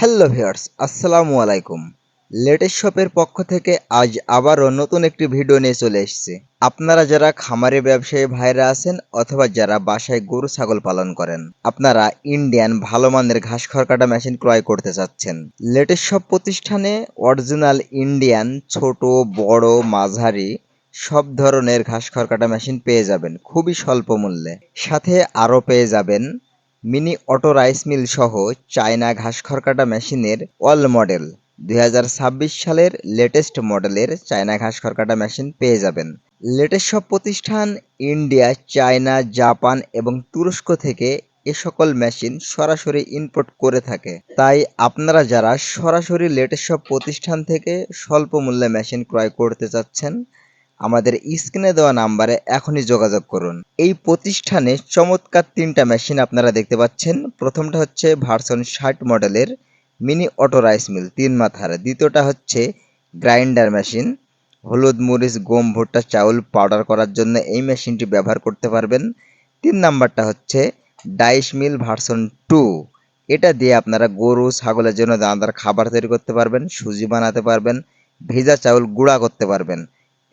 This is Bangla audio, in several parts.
হ্যালো ভিউয়ার্স আসসালামু আলাইকুম লেটেস্ট শপের পক্ষ থেকে আজ আবারও নতুন একটি ভিডিও নিয়ে চলে এসেছি। আপনারা যারা খামারে ব্যবসায়ী ভাইরা আছেন অথবা যারা বাসায় গরু, ছাগল পালন করেন, আপনারা ইন্ডিয়ান ভালো মানের ঘাস খড়কাটা মেশিন ক্রয় করতে চাচ্ছেন। লেটেস্ট শপ প্রতিষ্ঠানে অরিজিনাল ইন্ডিয়ান ছোট, বড়, মাঝারি সব ধরনের ঘাস খড়কাটা মেশিন পেয়ে যাবেন, খুবই স্বল্প মূল্যে। সাথে আরও পেয়ে যাবেন মিনি অটো রাইস মিল সহ চায়না ঘাস খড়কাটা মেশিনের অল মডেল। দুই হাজার ছাব্বিশ সালের লেটেস্ট মডেলের চায়না ঘাস খড়কাটা মেশিন পেয়ে যাবেন। লেটেস্ট সব প্রতিষ্ঠান ইন্ডিয়া, চায়না, জাপান এবং তুরস্ক থেকে এ সকল মেশিন সরাসরি ইম্পোর্ট করে থাকে। তাই আপনারা যারা সরাসরি লেটেস্ট সব প্রতিষ্ঠান থেকে স্বল্প মূল্যে মেশিন ক্রয় করতে চাচ্ছেন আমাদের স্ক্রিনে দেওয়া নাম্বারে এখনই যোগাযোগ করুন। এই প্রতিষ্ঠানে চমৎকার তিনটা মেশিন আপনারা দেখতে পাচ্ছেন। প্রথমটা হচ্ছে ভার্সন ষাট মডেলের মিনি অটো রাইস মিল, তিন মাথার। দ্বিতীয়টা হচ্ছে গ্রাইন্ডার মেশিন, হলুদ মরিচ, গম, ভুট্টা, চাউল পাউডার করার জন্য এই মেশিনটি ব্যবহার করতে পারবেন। তিন নাম্বারটা হচ্ছে ডাইস মিল ভার্সন টু। এটা দিয়ে আপনারা গরু, ছাগলের জন্য দানাদার খাবার তৈরি করতে পারবেন, সুজি বানাতে পারবেন, ভেজা চাউল গুঁড়া করতে পারবেন।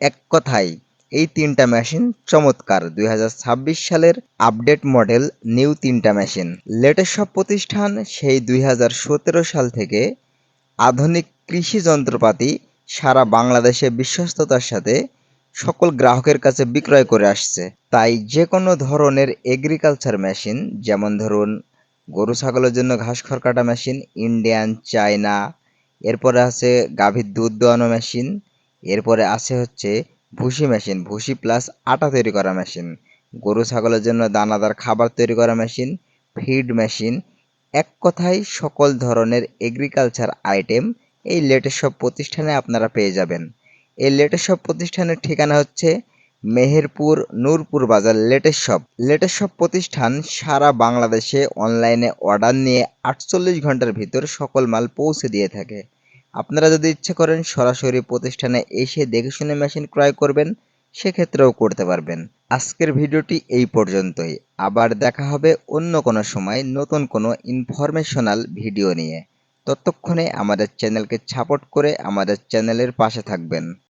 এক কথায়, এই তিনটা মেশিন চমৎকার। দুই হাজার ছাব্বিশ সালের আপডেট মডেল নিউ তিনটা মেশিন। লেটেস্ট সব প্রতিষ্ঠান সেই দুই হাজার সতেরো সাল থেকে আধুনিক কৃষি যন্ত্রপাতি সারা বাংলাদেশে বিশ্বস্ততার সাথে সকল গ্রাহকের কাছে বিক্রয় করে আসছে। তাই যে কোনো ধরনের এগ্রিকালচার মেশিন যেমন ধরুন গরু ছাগলের জন্য ঘাস খড় কাটা মেশিন ইন্ডিয়ান চায়না এরপরে আছে গাভীর দুধ দোয়ানো মেশিন এরপরে আছে হচ্ছে ভুসি মেশিন, ভুসি প্লাস আটা তৈরি করা মেশিন, গরু ছাগলের জন্য দানাদার খাবার তৈরি করা মেশিন ফিড মেশিন এক কথায় সকল ধরনের এগ্রিকালচার আইটেম এই লেটেস্ট সব প্রতিষ্ঠানে আপনারা পেয়ে যাবেন। এই লেটেস্ট সব প্রতিষ্ঠানের ঠিকানা হচ্ছে মেহেরপুর নূরপুর বাজার লেটেস্ট শপ লেটেস্ট শপ প্রতিষ্ঠান সারা বাংলাদেশে অনলাইনে অর্ডার নিয়ে আটচল্লিশ ঘণ্টার ভিতর সকল মাল পৌঁছে দিয়ে থাকে। আপনারা যদি ইচ্ছে করেন সরাসরি প্রতিষ্ঠানে এসে দেখে শুনে মেশিন ক্রয় করবেন, সেক্ষেত্রেও করতে পারবেন। আজকের ভিডিওটি এই পর্যন্তই। আবার দেখা হবে অন্য কোনো সময় নতুন কোনো ইনফরমেশনাল ভিডিও নিয়ে। ততক্ষণে আমাদের চ্যানেলকে সাপোর্ট করে আমাদের চ্যানেলের পাশে থাকবেন।